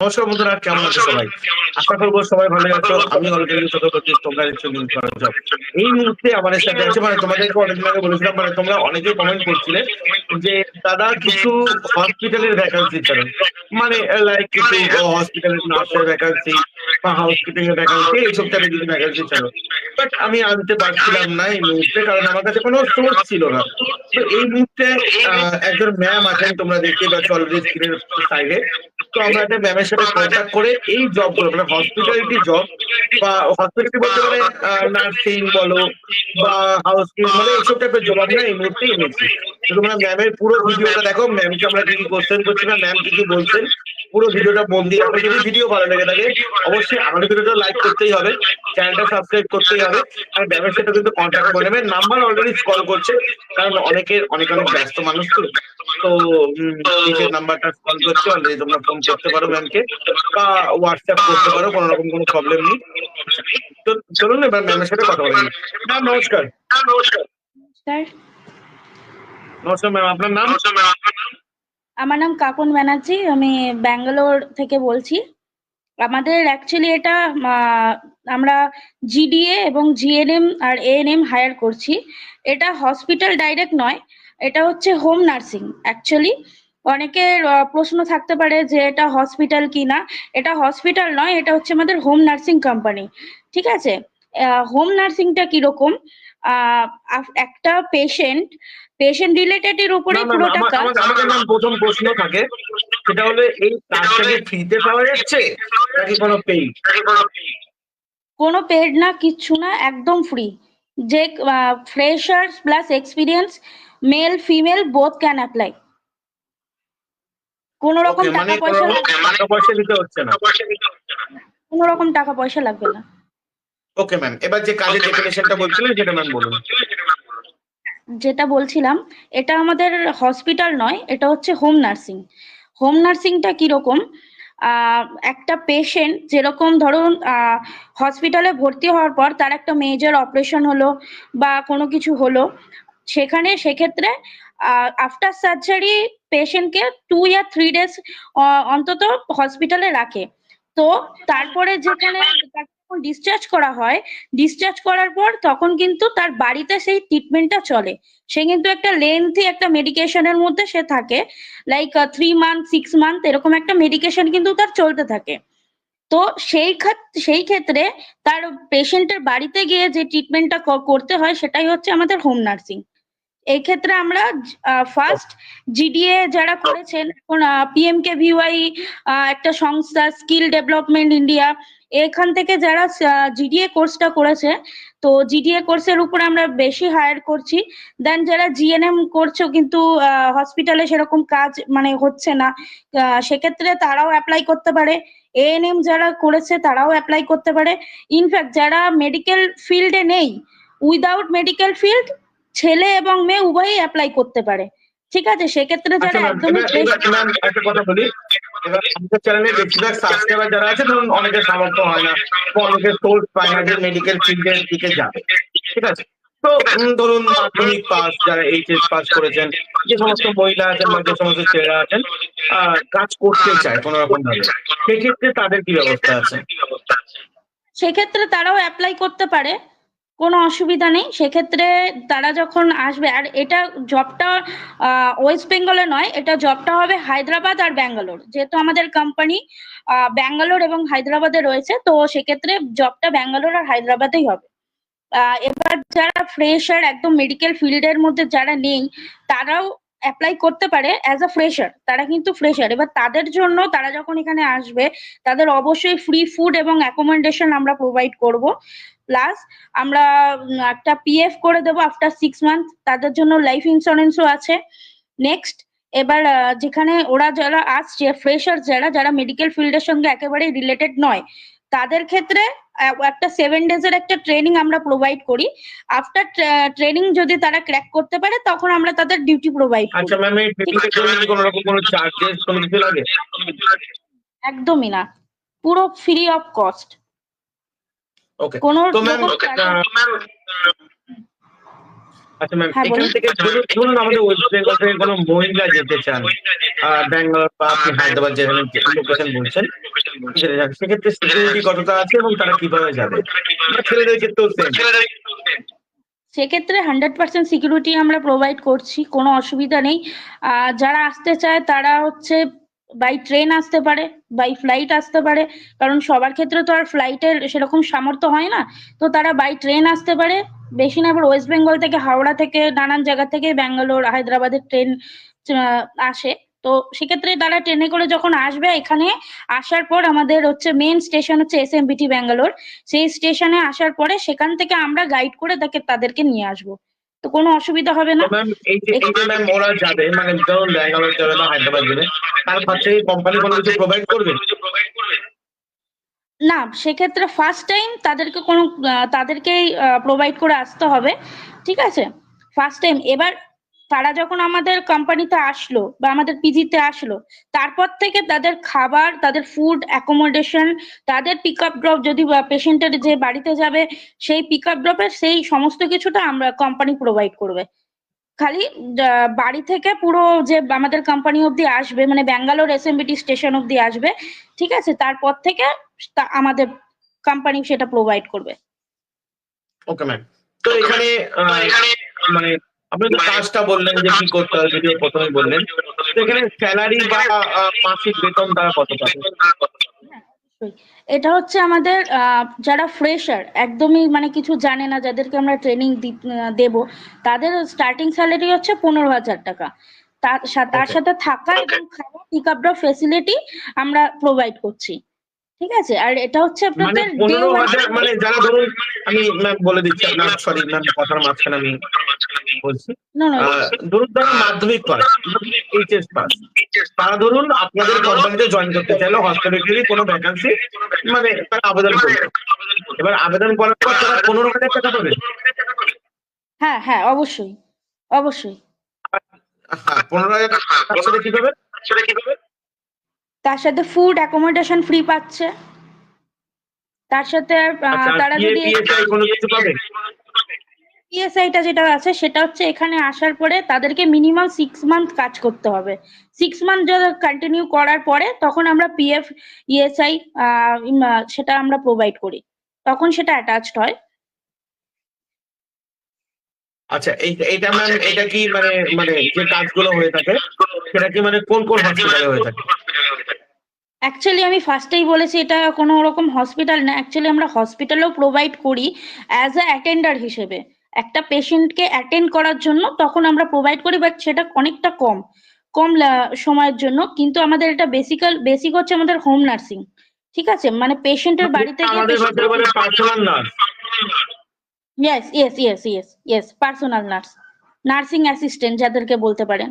নমস্কার বন্ধুরা কেমন আছো সবাই? আশা করব সবাই ভালো আছো। আমি অলরেডি চক্রবর্তী তোমরা এই মুহূর্তে আমাদের সাথে আছে মানে তোমাদেরকে অনেকদিন আগে বলেছিলাম মানে তোমরা অনেকেই কমেন্ট করছিলে যে দাদা কিছু হসপিটালের ভ্যাকান্সি ছাড়েন মানে লাইক কিছু হসপিটালের নার্সের ভ্যাকান্সি বা হাউসকিপিং এর ভ্যাকান্সি এইসব টাইপের কিছু ভ্যাকান্সি ছাড়ো বাট আমি আনতে পারছিলাম না এই মুহূর্তে কারণ আমার কাছে কোনো সোর্স ছিল না। তো এই মুহূর্তে একজন ম্যাম আছেন তোমরা দেখতে পাচ্ছ অলরেডি স্ক্রিনের সাইডে তো আমরা একটা ম্যামের সাথে কন্ট্যাক্ট করে এই জবগুলো মানে হসপিটালিটি জব বা হসপিটালিটি বলতে পারে নার্সিং বলো বা হাউস মানে এইসব টাইপের জব আমরা এই মুহূর্তে এনেছি। তোমরা ম্যামের পুরো ভিডিওটা দেখো ম্যামকে আমরা কি কি কোশ্চেন করছি না ম্যাম কি কি বলছেন, পুরো ভিডিওটা মন দিয়ে আপনার যদি ভিডিও ভালো লেগে থাকে, অবশ্যই আমাদের ভিডিওটা লাইক করতেই হবে চ্যানেলটা সাবস্ক্রাইব করতেই হবে, আর ম্যামের সাথে কিন্তু কন্ট্যাক্ট করে নেবেন। নাম্বার অলরেডি কল করছে, কারণ অনেকের, অনেক অনেক ব্যস্ত মানুষ তো। তো নাম্বারটা কল করছে অলরেডি তোমরা ফোন করতে পারো ম্যামকে বা হোয়াটসঅ্যাপ করতে পারো কোনো রকম কোনো প্রবলেম নেই। তো চলুন এবার ম্যামের সাথে কথা বলি। ম্যাম নমস্কার। স্যার। নমস্কার ম্যাম আপনার নাম? আমার নাম কাকুন ব্যানার্জি আমি ব্যাঙ্গালোর থেকে বলছি। আমাদের অ্যাকচুয়ালি এটা আমরা জিডিএ এবং জিএনএম আর এএনএম হায়ার করছি। এটা হসপিটাল ডাইরেক্ট নয় এটা হচ্ছে হোম নার্সিং অ্যাকচুয়ালি অনেকের প্রশ্ন থাকতে পারে যে এটা হসপিটাল কি না এটা হসপিটাল নয় এটা হচ্ছে আমাদের হোম নার্সিং কোম্পানি ঠিক আছে? হোম নার্সিংটা কীরকম? একটা পেশেন্ট পেশেন্ট রিলেটেড এর উপরে পুরোটা কাজ। আমাদের ম্যাম প্রথম প্রশ্ন থাকে। সেটা হলো এই কাজটাকে ফ্রিতে পাওয়া যাচ্ছে নাকি কোনো পেইড কোনো পেড না কিচ্ছু না একদম ফ্রি যে freshers plus experience male female both can apply কোনো রকম মানে টাকা পয়সা রকম টাকা পয়সা দিতে হচ্ছে না। কোনো রকম টাকা পয়সা লাগবে না। ওকে ম্যাম এবার যে কাজের ডেফিনেশনটা বলছিলেন সেটা ম্যাম বলুন। যেটা বলছিলাম এটা আমাদের হসপিটাল নয় এটা হচ্ছে হোম নার্সিং হোম নার্সিংটা কীরকম? আহ, একটা পেশেন্ট যেরকম ধরুন হসপিটালে ভর্তি হওয়ার পর তার একটা মেজর অপারেশন হলো বা কোনো কিছু হলো সেখানে সেক্ষেত্রে আফটার সার্জারি পেশেন্টকে টু ইয়ার থ্রি ডেজ অন্তত হসপিটালে রাখে। তো তারপরে যেখানে ডিসচার্জ করা হয় ডিসচার্জ করার পর তখন কিন্তু তার বাড়িতে সেই ট্রিটমেন্টটা চলে। সে কিন্তু একটা লেন্থি একটা মেডিকেশনের মধ্যে সে থাকে। Like three month six month এরকম একটা মেডিকেশন কিন্তু তার চলতে থাকে। তো সেই সেই ক্ষেত্রে তার পেশেন্টের বাড়িতে গিয়ে যে ট্রিটমেন্টটা করতে হয় সেটাই হচ্ছে আমাদের হোম নার্সিং এই ক্ষেত্রে আমরা ফার্স্ট জিডিএ যারা করেছেন, এখন পিএম কে ভিওয়াই একটা সংস্থা স্কিল ডেভেলপমেন্ট ইন্ডিয়া এখান থেকে যারা জিডিএ কোর্সটা করেছে, তো জিডিএ কোর্সের উপর আমরা বেশি হায়ার করছি। দেন যারা জিএনএম করছ কিন্তু হসপিটালে সেরকম কাজ মানে হচ্ছে না সেক্ষেত্রে তারাও অ্যাপ্লাই করতে পারে। এএনএম যারা করেছে, তারাও অ্যাপ্লাই করতে পারে। ইনফ্যাক্ট যারা মেডিকেল ফিল্ডে নেই উইদাউট মেডিকেল ফিল্ড ছেলে এবং মেয়ে উভয়ই অ্যাপ্লাই করতে পারে। ঠিক আছে? সেক্ষেত্রে আচ্ছা যারা ম্যাম একদমই একটা কথা বলি। এবার আমাদের চ্যানেলে বেশিরভাগ সাবস্ক্রাইবার যারা আছে ধরুন অনেকের সামর্থ্য হয় না বা অনেকের সোর্স পায় না যে মেডিকেল ফিল্ডের দিকে যাবে ঠিক আছে? তো ধরুন মাধ্যমিক পাস যারা এইচএস পাস করেছেন যে সমস্ত মহিলা আছেন বা যে সমস্ত ছেলেরা আছেন কাজ করতে চায় কোনো রকম ভাবে সেক্ষেত্রে তাদের কি ব্যবস্থা আছে? সেক্ষেত্রে তারাও অ্যাপ্লাই করতে পারে। কোনো অসুবিধা নেই। সেক্ষেত্রে তারা যখন আসবে, আর এটা জবটা ওয়েস্ট বেঙ্গলে নয়, এটা জবটা হবে হায়দ্রাবাদ আর ব্যাঙ্গালোর। যেহেতু আমাদের কোম্পানি ব্যাঙ্গালোর এবং হায়দ্রাবাদে রয়েছে, তো সেক্ষেত্রে জবটা ব্যাঙ্গালোর আর হায়দ্রাবাদেই হবে। এবার যারা ফ্রেশার একদম মেডিকেল ফিল্ডের মধ্যে যারা নেই, তারাও অ্যাপ্লাই করতে পারে অ্যাজ আ ফ্রেশার তারা কিন্তু ফ্রেশার এবার তাদের জন্য তারা যখন এখানে আসবে, তাদের অবশ্যই ফ্রি ফুড এবং অ্যাকোমোডেশন আমরা প্রোভাইড করব। প্লাস আমরা একটা পিএফ করে দেবো আফটার সিক্স মান্থ তাদের জন্য লাইফ ইন্স্যুরেন্সও আছে। নেক্সট এবার যেখানে ওরা যারা আসছে ফ্রেশার যারা যারা মেডিকেল ফিল্ডের সঙ্গে একেবারে রিলেটেড নয়, তাদের ক্ষেত্রে একটা সেভেন ডেজ এর একটা ট্রেনিং আমরা প্রোভাইড করি। আফটার ট্রেনিং যদি তারা ক্র্যাক করতে পারে তখন আমরা তাদের ডিউটি প্রোভাইড করি। আচ্ছা ম্যাম এই ট্রেনিং এর জন্য কোনো রকম কোনো চার্জেস কোনো কিছু লাগে? একদমই না। পুরো ফ্রি অফ কস্ট ওকে কোনো তো ম্যাম আচ্ছা ম্যাম এখান থেকে ধরুন ধরুন আমাদের ওয়েস্ট বেঙ্গল থেকে কোনো মহিলা যেতে চান ব্যাঙ্গালোর বা আপনি হায়দ্রাবাদ যেখানে লোকেশন বলছেন সেক্ষেত্রে সিকিউরিটি কতটা আছে এবং তারা কীভাবে যাবে? ছেলেদের ক্ষেত্রেও সেক্ষেত্রে হান্ড্রেড পার্সেন্ট সিকিউরিটি আমরা প্রোভাইড করছি কোনো অসুবিধা নেই। আহ, যারা আসতে চায় তারা হচ্ছে বাই ট্রেন আসতে পারে বাই ফ্লাইট আসতে পারে কারণ সবার ক্ষেত্রে তো আর ফ্লাইটের সেরকম সামর্থ্য হয় না। তো তারা বাই ট্রেন আসতে পারে বেশি না, আবার ওয়েস্ট বেঙ্গল থেকে, হাওড়া থেকে, নানান জায়গা থেকে ব্যাঙ্গালোর, হায়দ্রাবাদের ট্রেন আসে। তো সেক্ষেত্রে তারা ট্রেনে করে যখন আসবে, এখানে আসার পর আমাদের হচ্ছে মেন স্টেশন হচ্ছে এস এম বিটি ব্যাঙ্গালোর। সেই স্টেশনে আসার পরে সেখান থেকে আমরা গাইড করে তাকে, তাদেরকে নিয়ে আসব। তো কোনো অসুবিধা হবে না। ওরা যাবে মানে ধরুন ব্যাঙ্গালোর যাবে বা হায়দ্রাবাদ যাবে তার পাশে কোম্পানি কোনো কিছু প্রোভাইড করবে? না, সেক্ষেত্রে ফার্স্ট টাইম তাদেরকে কোনো তাদেরকেই প্রোভাইড করে আসতে হবে, ঠিক আছে? ফার্স্ট টাইম এবার তারা যখন আমাদের কোম্পানিতে আসলো বা আমাদের পিজিতে আসলো, তারপর থেকে তাদের খাবার, তাদের ফুড অ্যাকোমোডেশন তাদের পিক আপ ড্রপ যদি পেশেন্টের যে বাড়িতে যাবে, সেই পিক আপ ড্রপের সেই সমস্ত কিছুটা আমরা কোম্পানি প্রোভাইড করবে। খালি বাড়ি থেকে পুরো যে আমাদের কোম্পানি অবধি আসবে মানে ব্যাঙ্গালোর এসএমবিটি স্টেশন অবধি আসবে, ঠিক আছে? তারপর থেকে তা- আমাদের কোম্পানি সেটা প্রোভাইড করবে। ওকে ম্যাম তো এখানে মানে আপনি তো কাজটা বললেন যে কি করতে হবে যদি প্রথমে বললেন। তো এখানে স্যালারি বা মাসিক বেতন তারা কত পাবে? এটা হচ্ছে আমাদের আহ, যারা ফ্রেশার একদমই মানে কিছু জানে না যাদেরকে আমরা ট্রেনিং দেব তাদের স্টার্টিং স্যালারি হচ্ছে পনেরো হাজার টাকা। তার সাথে থাকা এবং খাওয়া পিক আপ ড্রপ ফেসিলিটি আমরা প্রোভাইড করছি। ঠিক আছে? আর এটা হচ্ছে মানে আপনাদের পনেরো হাজার মানে যারা ধরুন আমি বলে দিচ্ছি আপনার সরি ম্যাম কথার মাঝখানে আমি বলছি। ধরুন তারা মাধ্যমিক পাস এইচএস পাস তারা ধরুন আপনাদের কোম্পানিতে জয়েন করতে চাইলো হসপিটালি কোনো ভ্যাকান্সি মানে তারা আবেদন করবে। এবার আবেদন করার পর তারা পনেরো হাজার টাকা পাবে। হ্যাঁ হ্যাঁ অবশ্যই অবশ্যই। হ্যাঁ পনেরো হাজার টাকা তার সাথে কি পাবে? তার সাথে ফুড অ্যাকোমোডেশন ফ্রি পাচ্ছে। তার সাথে আচ্ছা তারা যদি পিএসআইটা যেটা আছে সেটা হচ্ছে এখানে আসার পরে তাদেরকে মিনিমাম সিক্স মান্থ কাজ করতে হবে। সিক্স মান্থ যদি কন্টিনিউ করার পরে তখন আমরা পিএফ ইএসআই সেটা আমরা প্রোভাইড করি। তখন সেটা অ্যাটাচড হয়। আচ্ছা এই এটা ম্যাম এটা কি মানে মানে যে কাজগুলো হয়ে থাকে সেটা কি মানে কোন কোন হসপিটালে হয়ে থাকে? অ্যাকচুয়ালি আমি ফার্স্টেই বলেছি এটা কোনো রকম হসপিটাল না। অ্যাকচুয়ালি আমরা হসপিটালেও প্রোভাইড করি অ্যাজ আ অ্যাটেন্ডার হিসেবে। একটা পেশেন্টকে অ্যাটেন্ড করার জন্য তখন আমরা প্রোভাইড করি বাট সেটা অনেকটা কম কম সময়ের জন্য। কিন্তু আমাদের এটা বেসিক্যাল বেসিক হচ্ছে আমাদের হোম নার্সিং ঠিক আছে? মানে পেশেন্টের বাড়িতে personal nurse yes yes yes yes yes personal nurse nursing assistant যাদেরকে বলতে পারেন।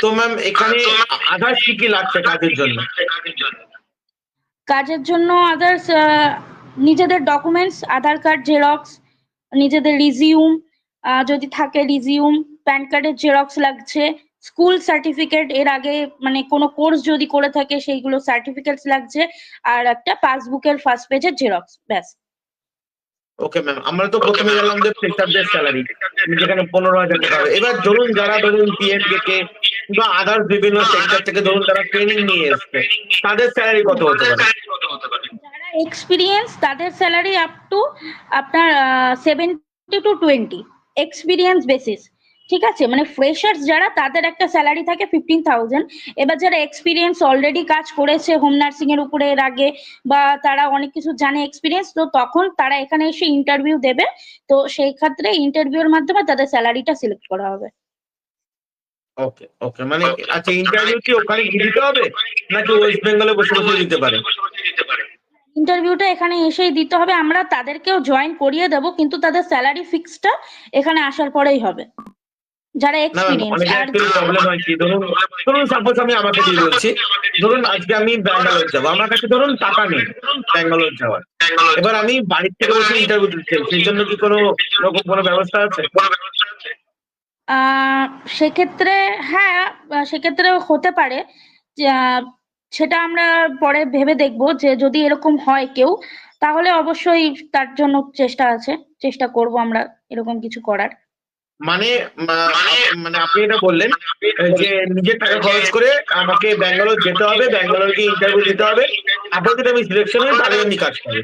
তো ম্যাম এখানে আধার কি কি লাগছে কাজের জন্য? কাজের জন্য? আদার্স নিজেদের ডকুমেন্টস আধার কার্ড জেরক্স নিজেদের রিজিউম যদি থাকে রিজিউম প্যান কার্ডের জেরক্স লাগছে স্কুল সার্টিফিকেট এর আগে মানে কোনো কোর্স যদি করে থাকে সেইগুলো সার্টিফিকেটস লাগছে আর একটা পাসবুকের ফার্স্ট পেজের জেরক্স ব্যাস। ওকে ম্যাম আমরা তো প্রথমে জানলাম যে ফ্রেশারদের স্যালারি যেখানে পনেরো হাজার টাকা এবার ধরুন যারা ধরুন পিএনকে কে বা আদার্স বিভিন্ন সেক্টর থেকে ধরুন তারা ট্রেনিং নিয়ে এসছে। তাদের স্যালারি কত হতে পারে? যারা এক্সপিরিয়েন্স তাদের স্যালারি আপ টু আপনার seventy to twenty experience basis ঠিক আছে? মানে ফ্রেশার্স যারা তাদের একটা স্যালারি থাকে ফিফটিন থাউজেন্ড এবার যারা এক্সপিরিয়েন্স অলরেডি কাজ করেছে হোম নার্সিং এর উপরে এর আগে বা তারা অনেক কিছু জানে এক্সপিরিয়েন্স তো তখন তারা এখানে এসে ইন্টারভিউ দেবে। তো সেই ক্ষেত্রে ইন্টারভিউর মাধ্যমে তাদের স্যালারিটা সিলেক্ট করা হবে। ওকে ওকে মানে আচ্ছা ইন্টারভিউ কি ওখানে গিয়ে দিতে হবে? নাকি ওয়েস্ট বেঙ্গলে বসে বসে দিতে পারে? ইন্টারভিউটা এখানে এসেই দিতে হবে। আমরা তাদেরকেও জয়েন করিয়ে দেবো কিন্তু তাদের স্যালারি ফিক্সটা এখানে আসার পরেই হবে। যারা এক্সপিরিয়েন্স আর প্রবলেম হয় কি? ধরুন ধরুন সাপোজ আমি আমাকে দিয়ে বলছি ধরুন আজকে আমি ব্যাঙ্গালোর যাব। আমার কাছে ধরুন টাকা নেই ব্যাঙ্গালোর যাওয়ার। এবার আমি বাড়ির থেকে বসে ইন্টারভিউ দিচ্ছি সেই জন্য কি কোনো রকম কোনো ব্যবস্থা আছে? আহ, সেক্ষেত্রে হ্যাঁ সেক্ষেত্রে হতে পারে। সেটা আমরা পরে ভেবে দেখব যে যদি এরকম হয় কেউ তাহলে অবশ্যই তার জন্য চেষ্টা আছে। চেষ্টা করব আমরা এরকম কিছু করার। মানে মানে আপনি এটা বললেন যে নিজের টাকা খরচ করে আমাকে ব্যাঙ্গালোর যেতে হবে ব্যাঙ্গালোর গিয়ে ইন্টারভিউ দিতে হবে। আপাতত আমি সিলেকশন হয়ে তাহলে আমি কাজ পাবো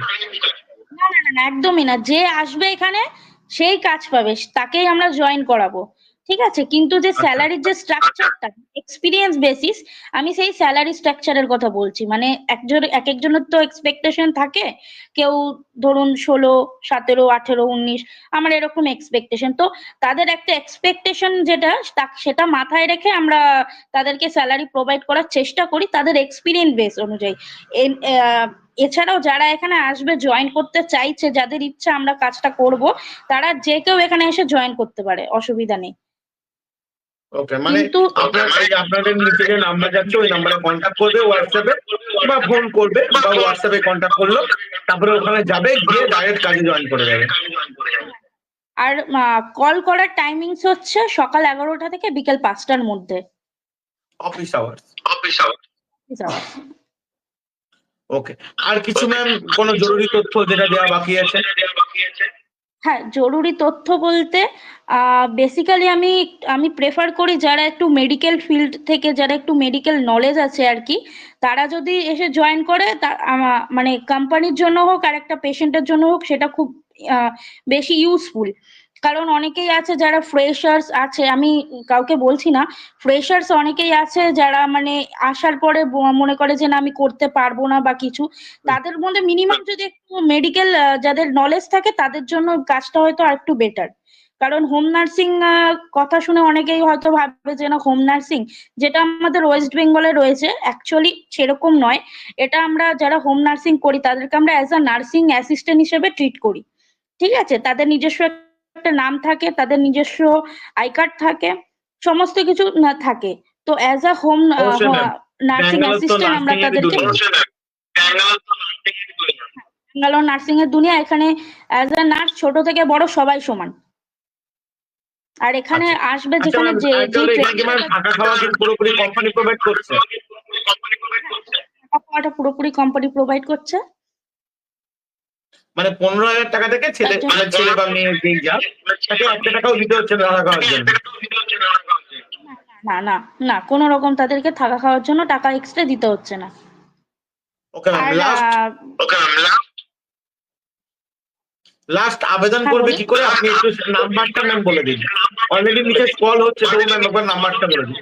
না না না, না একদমই না। যে আসবে এখানে সেই কাজ পাবে। তাকেই আমরা জয়েন করাবো। ঠিক আছে কিন্তু যে স্যালারির যে স্ট্রাকচারটা এক্সপিরিয়েন্স বেসিস আমি সেই স্যালারি স্ট্রাকচারের কথা বলছি। মানে একজন এক একজনের তো এক্সপেকটেশন থাকে কেউ ধরুন ষোলো সতেরো আঠেরো উনিশ আমার এরকম এক্সপেকটেশন তো তাদের একটা এক্সপেকটেশন যেটা সেটা মাথায় রেখে আমরা তাদেরকে স্যালারি প্রোভাইড করার চেষ্টা করি তাদের এক্সপিরিয়েন্স বেস অনুযায়ী। এছাড়াও যারা এখানে আসবে জয়েন করতে চাইছে যাদের ইচ্ছা আমরা কাজটা করব তারা যে কেউ এখানে এসে জয়েন করতে পারে অসুবিধা নেই। ওকে মানে আপনার এই আপনাদের নিচে নাম্বার যাচ্ছে ওই নাম্বারে কন্ট্যাক্ট করবে হোয়াটসঅ্যাপে বা ফোন করবে বা হোয়াটসঅ্যাপে কন্ট্যাক্ট করল তারপরে ওখানে যাবে গিয়ে ডাইরেক্ট কাজে জয়েন করে যাবে। আর কল করার টাইমিংস হচ্ছে সকাল এগারোটা থেকে বিকেল পাঁচটার মধ্যে। Office hours Office hours। Okay আর কিছু ম্যাম কোনো জরুরি তথ্য যেটা দেওয়া বাকি আছে? হ্যাঁ জরুরি তথ্য বলতে বেসিক্যালি আমি আমি প্রেফার করি যারা একটু মেডিকেল ফিল্ড থেকে, যারা একটু মেডিকেল নলেজ আছে আর কি, তারা যদি এসে জয়েন করে, তা মানে কোম্পানির জন্য হোক আর একটা পেশেন্টের জন্য হোক, সেটা খুব বেশি ইউজফুল কারণ অনেকেই আছে যারা ফ্রেশার্স আছে, আমি কাউকে বলছি না ফ্রেশার্স অনেকেই আছে যারা মানে আসার পরে মনে করে যে না, আমি করতে পারব না বা কিছু, তাদের মধ্যে মিনিমাম যদি একটু মেডিকেল যাদের নলেজ থাকে, তাদের জন্য কাজটা হয়তো আর একটু বেটার কারণ হোম নার্সিং কথা শুনে অনেকেই হয়তো ভাববে যে না হোম নার্সিং যেটা আমাদের ওয়েস্ট বেঙ্গলে রয়েছে অ্যাকচুয়ালি সেরকম নয়। এটা আমরা যারা হোম নার্সিং করি, তাদেরকে আমরা অ্যাজ আ নার্সিং অ্যাসিস্ট্যান্ট হিসেবে ট্রিট করি। ঠিক আছে? তাদের নিজস্ব একটা নাম থাকে তাদের নিজস্ব আই কার্ড থাকে সমস্ত কিছু না থাকে। তো as a home nursing assistant আমরা তাদেরকে ব্যাঙ্গালোর নার্সিং এর দুনিয়া। এখানে অ্যাজ আ নার্স ছোট থেকে বড় সবাই সমান। আর এখানে আসবে আচ্ছা যেখানে যে যে তাহলে এখানে কি ম্যাম training থাকা খাওয়া পুরোপুরি কোম্পানি প্রোভাইড করছে? পুরোপুরি কোম্পানি প্রোভাইড করছে। মানে পনেরো হাজার টাকা থেকে ছেলে আচ্ছা। মানে ছেলে বা মেয়ে যেই যা তাকে একটা টাকাও দিতে হচ্ছে না থাকা খাওয়ার জন্য। না না না কোনো রকম তাদেরকে থাকা খাওয়ার জন্য টাকা এক্সট্রা দিতে হচ্ছে না। Okay ma'am last uh, last last আবেদন হ্যাঁ, করবে কি করে? আপনি একটু নাম্বারটা ম্যাম বলে দিন। অলরেডি নিচে কল হচ্ছে তো ম্যাম একবার নাম্বারটা বলে দিন।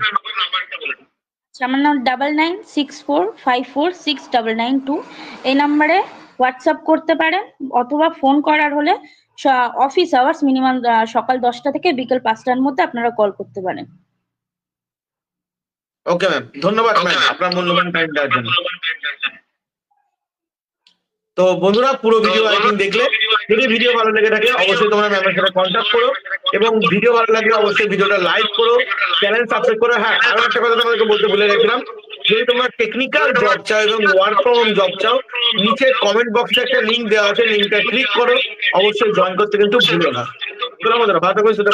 আচ্ছা, আমার নাম double nine six four five four six double nine two এই নাম্বারে হোয়াটসঅ্যাপ করতে পারেন অথবা ফোন করার হলে অফিস আওয়ার্স মিনিমাম সকাল দশটা থেকে বিকেল পাঁচটার মধ্যে আপনারা কল করতে পারেন। ওকে ম্যাম ধন্যবাদ ম্যাম আপনার মূল্যবান টাইম দেওয়ার জন্য। তো বন্ধুরা, পুরো ভিডিও আইডিং দেখলে। যদি ভিডিও ভালো লেগে থাকে, অবশ্যই তোমরা ম্যামের সাথে কন্ট্যাক্ট করো। এবং ভিডিও ভালো লাগলে অবশ্যই ভিডিওটা লাইক করো। চ্যানেল সাবস্ক্রাইব করো। হ্যাঁ আরও একটা কথা তোমাদেরকে বলতে ভুলে গেছিলাম। যদি তোমার টেকনিক্যাল জব চাও এবং ওয়ার্ক ফ্রম হোম জব চাও, নিচে কমেন্ট বক্সে একটা লিঙ্ক দেওয়া আছে লিঙ্কটা ক্লিক করো, অবশ্যই জয়েন করতে কিন্তু ভুলো না। ভালো থাকবে সেটা